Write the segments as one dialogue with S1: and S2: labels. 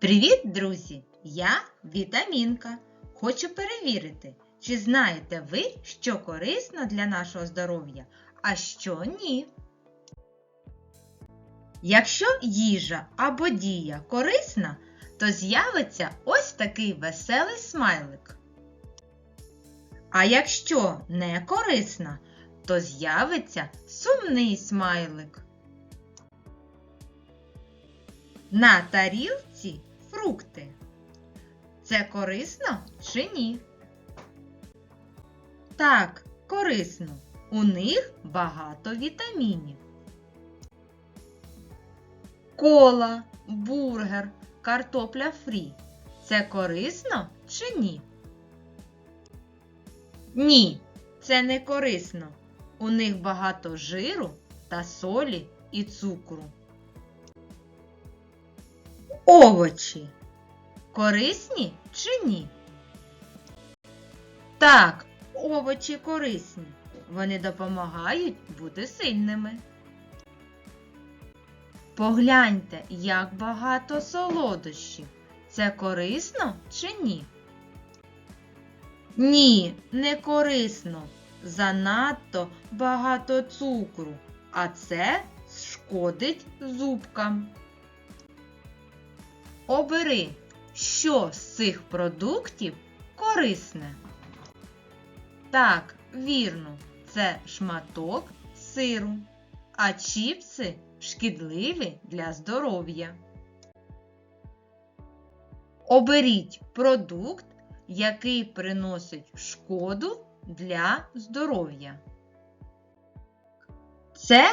S1: Привіт, друзі! Я Вітамінка. Хочу перевірити, чи знаєте ви, що корисно для нашого здоров'я, а що ні. Якщо їжа або дія корисна, то з'явиться ось такий веселий смайлик. А якщо не корисна, то з'явиться сумний смайлик. На тарілці фрукти. Це корисно чи ні? Так, корисно. У них багато вітамінів. Кола, бургер, картопля фрі. Це корисно чи ні? Ні, це не корисно. У них багато жиру та солі і цукру. Овочі. Корисні чи ні? Так, овочі корисні. Вони допомагають бути сильними. Погляньте, як багато солодощів. Це корисно чи ні? Ні, не корисно. Занадто багато цукру, а це шкодить зубкам. Обери, що з цих продуктів корисне. Так, вірно, це шматок сиру, а чіпси шкідливі для здоров'я. Оберіть продукт, який приносить шкоду для здоров'я. Це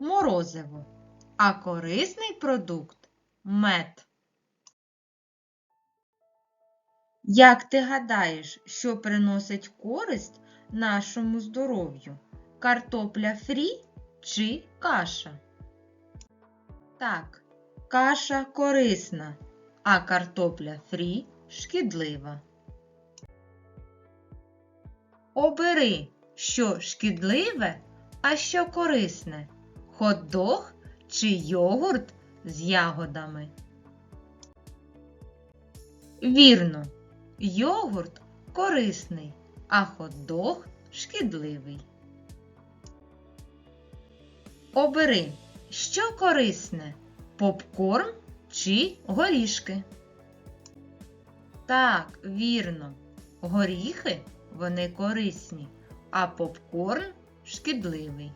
S1: морозиво, а корисний продукт мед. Як ти гадаєш, що приносить користь нашому здоров'ю? Картопля фрі чи каша? Так, каша корисна, а картопля фрі шкідлива. Обери, що шкідливе, а що корисне хот-дог чи йогурт з ягодами. Вірно, йогурт корисний, а хот-дог шкідливий. Обери, що корисне попкорн чи горішки. Так, вірно, горіхи вони корисні, а попкорн шкідливий.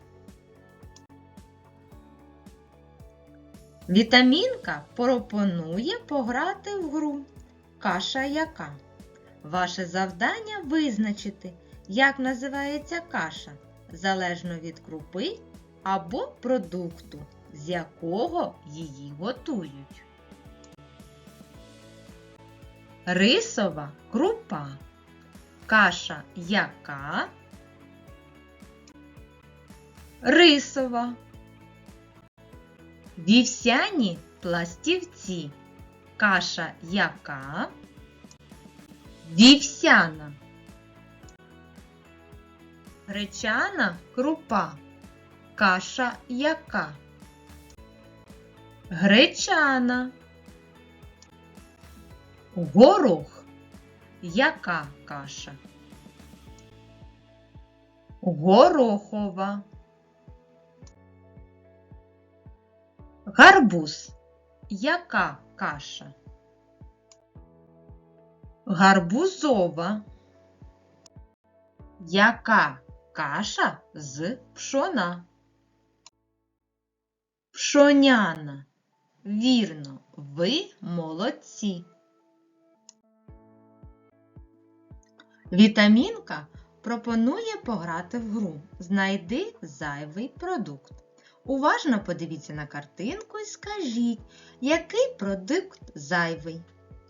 S1: Вітамінка пропонує пограти в гру Каша яка. Ваше завдання визначити, як називається каша, залежно від крупи або продукту, з якого її готують. Рисова крупа. Каша яка? Рисова. Вівсяні пластівці. Каша яка? Вівсяна. Гречана крупа. Каша яка? Гречана. Горох. Яка каша? Горохова. Гарбуз. Яка каша? Гарбузова. Яка каша з пшона? Пшоняна. Вірно, ви молодці. Вітамінка пропонує пограти в гру. Знайди зайвий продукт. Уважно подивіться на картинку і скажіть, який продукт зайвий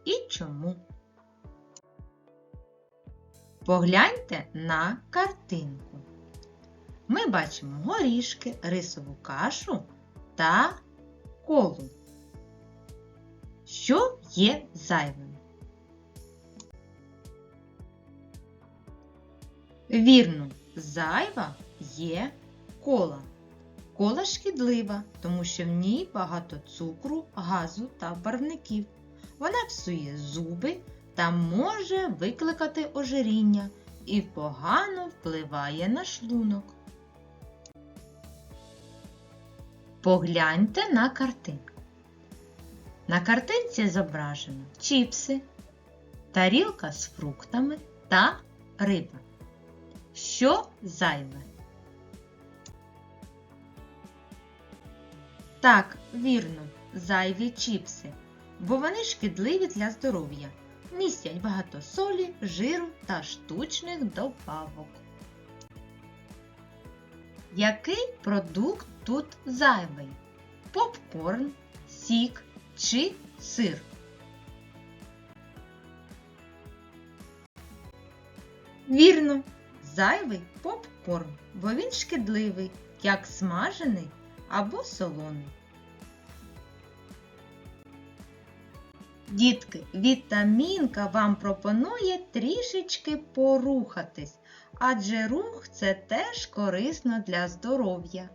S1: і чому. Погляньте на картинку. Ми бачимо горішки, рисову кашу та колу. Що є зайвим? Вірно, зайва є кола. Кола шкідлива, тому що в ній багато цукру, газу та барвників. Вона псує зуби та може викликати ожиріння і погано впливає на шлунок. Погляньте на картинку. На картинці зображено чіпси, тарілка з фруктами та риба. Що зайве? Так, вірно, зайві чіпси, бо вони шкідливі для здоров'я, містять багато солі, жиру та штучних добавок. Який продукт тут зайвий? Попкорн, сік чи сир? Вірно, зайвий попкорн, бо він шкідливий, як смажений або солоний. Дітки, вітамінка вам пропонує трішечки порухатись, адже рух це теж корисно для здоров'я.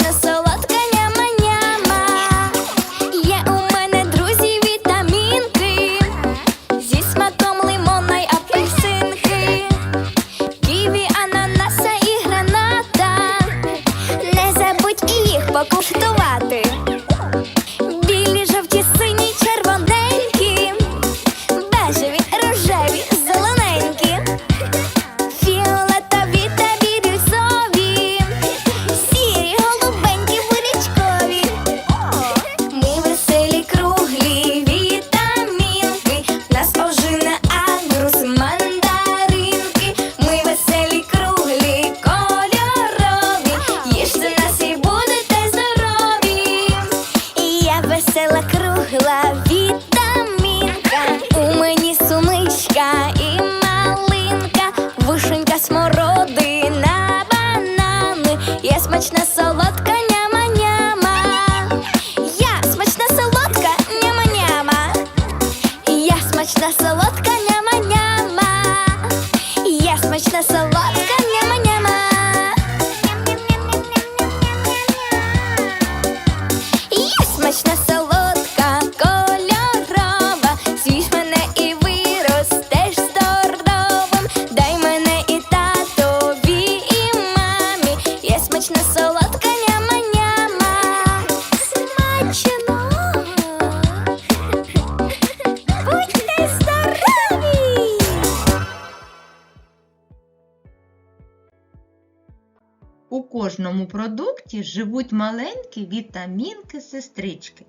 S2: Я
S1: кожному продукті живуть маленькі вітамінки-сестрички.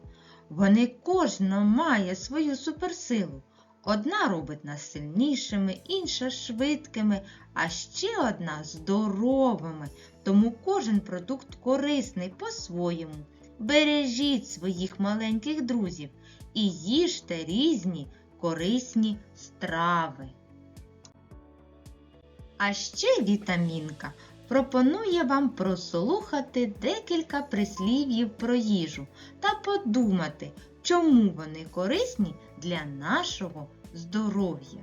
S1: Вони кожна має свою суперсилу. Одна робить нас сильнішими, інша швидкими, а ще одна здоровими. Тому кожен продукт корисний по-своєму. Бережіть своїх маленьких друзів і їжте різні корисні страви. А ще вітамінка пропонує вам прослухати декілька прислів'їв про їжу та подумати, чому вони корисні для нашого здоров'я.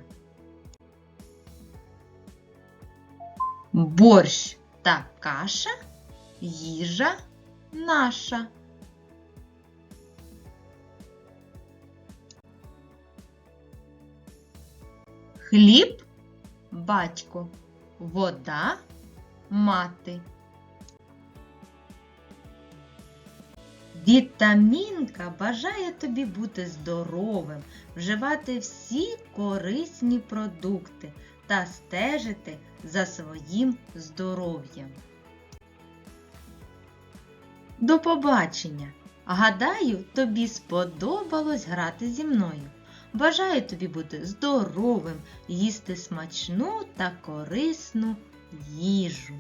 S1: Борщ та каша їжа наша. Хліб батько, вода мати. Вітамінка бажає тобі бути здоровим, вживати всі корисні продукти та стежити за своїм здоров'ям. До побачення! Гадаю, тобі сподобалось грати зі мною. Бажаю тобі бути здоровим, їсти смачну та корисну їжу.